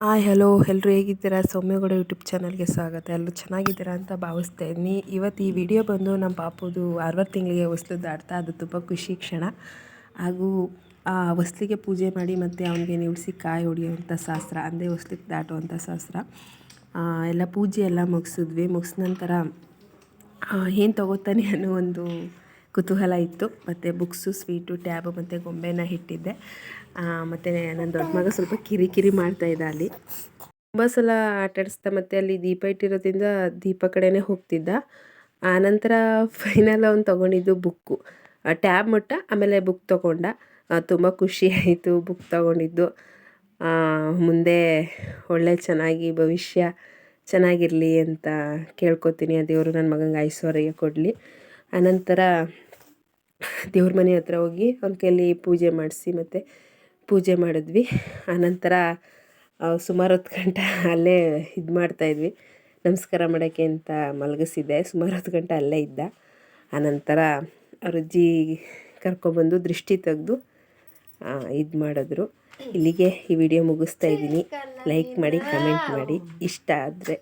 Hi, hello. ಎಲ್ಲರೂ ಹೇಗಿದ್ದೀರಾ? ಸೌಮ್ಯಗೌಡ YouTube ಚಾನಲ್ಗೆ ಸ್ವಾಗತ. ಎಲ್ಲರೂ ಚೆನ್ನಾಗಿದ್ದೀರಾ ಅಂತ ಭಾವಿಸ್ತಾ ಇವತ್ತು ಈ ವಿಡಿಯೋ ಬಂದು ನಮ್ಮ ಪಾಪುದು ಅರವತ್ತು ತಿಂಗಳಿಗೆ ಹೊಸ್ಲು ದಾಟ್ತಾ ಅದು ತುಂಬ ಖುಷಿ ಕ್ಷಣ. ಹಾಗೂ ಆ ಹೊಸ್ಲಿಗೆ ಪೂಜೆ ಮಾಡಿ ಮತ್ತು ಅವನಿಗೆ ನಿಲ್ಲಿಸಿ ಕಾಯಿ ಹೊಡೆಯುವಂಥ ಶಾಸ್ತ್ರ ಅಂದರೆ ಹೊಸ್ಲಿಗೆ ದಾಟುವಂಥ ಶಾಸ್ತ್ರ. ಎಲ್ಲ ಪೂಜೆ ಎಲ್ಲ ಮುಗಿಸಿದ್ವಿ. ಮುಗಿದ ನಂತರ ಏನು ತಗೋತಾನೆ ಅನ್ನೋ ಒಂದು ಕುತೂಹಲ ಇತ್ತು. ಮತ್ತು ಬುಕ್ಸು, ಸ್ವೀಟು, ಟ್ಯಾಬು ಮತ್ತು ಗೊಂಬೆನ ಇಟ್ಟಿದ್ದೆ. ಮತ್ತು ನನ್ನ ದೊಡ್ಡ ಮಗ ಸ್ವಲ್ಪ ಕಿರಿಕಿರಿ ಮಾಡ್ತಾ ಇದ್ದ ಅಲ್ಲಿ. ತುಂಬ ಸಲ ಆಟಾಡಿಸ್ದ ಮತ್ತು ಅಲ್ಲಿ ದೀಪ ಇಟ್ಟಿರೋದ್ರಿಂದ ದೀಪ ಕಡೆಯೇ ಹೋಗ್ತಿದ್ದ. ಆನಂತರ ಫೈನಲ್ ಅವ್ನು ತೊಗೊಂಡಿದ್ದು ಬುಕ್ಕು. ಟ್ಯಾಬ್ ಮುಟ್ಟ, ಆಮೇಲೆ ಬುಕ್ ತೊಗೊಂಡ. ತುಂಬ ಖುಷಿ ಆಯಿತು ಬುಕ್ ತೊಗೊಂಡಿದ್ದು. ಮುಂದೆ ಒಳ್ಳೆ ಚೆನ್ನಾಗಿ ಭವಿಷ್ಯ ಚೆನ್ನಾಗಿರಲಿ ಅಂತ ಕೇಳ್ಕೊತೀನಿ. ಆ, ದೇವರು ನನ್ನ ಮಗಂಗೆ ಐಶ್ವರ್ಯ ಕೊಡಲಿ. ಆನಂತರ ದೇವ್ರ ಮನೆ ಹತ್ರ ಹೋಗಿ ಅವ್ನ ಕೈಯಲ್ಲಿ ಪೂಜೆ ಮಾಡಿಸಿ ಮತ್ತು ಪೂಜೆ ಮಾಡಿದ್ವಿ. ಆನಂತರ ಸುಮಾರು ಹೊತ್ತು ಗಂಟೆ ಅಲ್ಲೇ ಇದು ಮಾಡ್ತಾಯಿದ್ವಿ ನಮಸ್ಕಾರ ಮಾಡೋಕ್ಕೆ ಅಂತ ಮಲಗಿಸಿದ್ದೆ. ಸುಮಾರು ಹೊತ್ತು ಗಂಟೆ ಅಲ್ಲೇ ಇದ್ದ. ಆನಂತರ ಅವ್ರ ಅಜ್ಜಿ ಕರ್ಕೊಬಂದು ದೃಷ್ಟಿ ತೆಗೆದು ಇದು ಮಾಡಿದ್ರು. ಇಲ್ಲಿಗೆ ಈ ವಿಡಿಯೋ ಮುಗಿಸ್ತಾ ಇದ್ದೀನಿ. ಲೈಕ್ ಮಾಡಿ ಕಮೆಂಟ್ ಮಾಡಿ. ಇಷ್ಟ ಆದರೆ.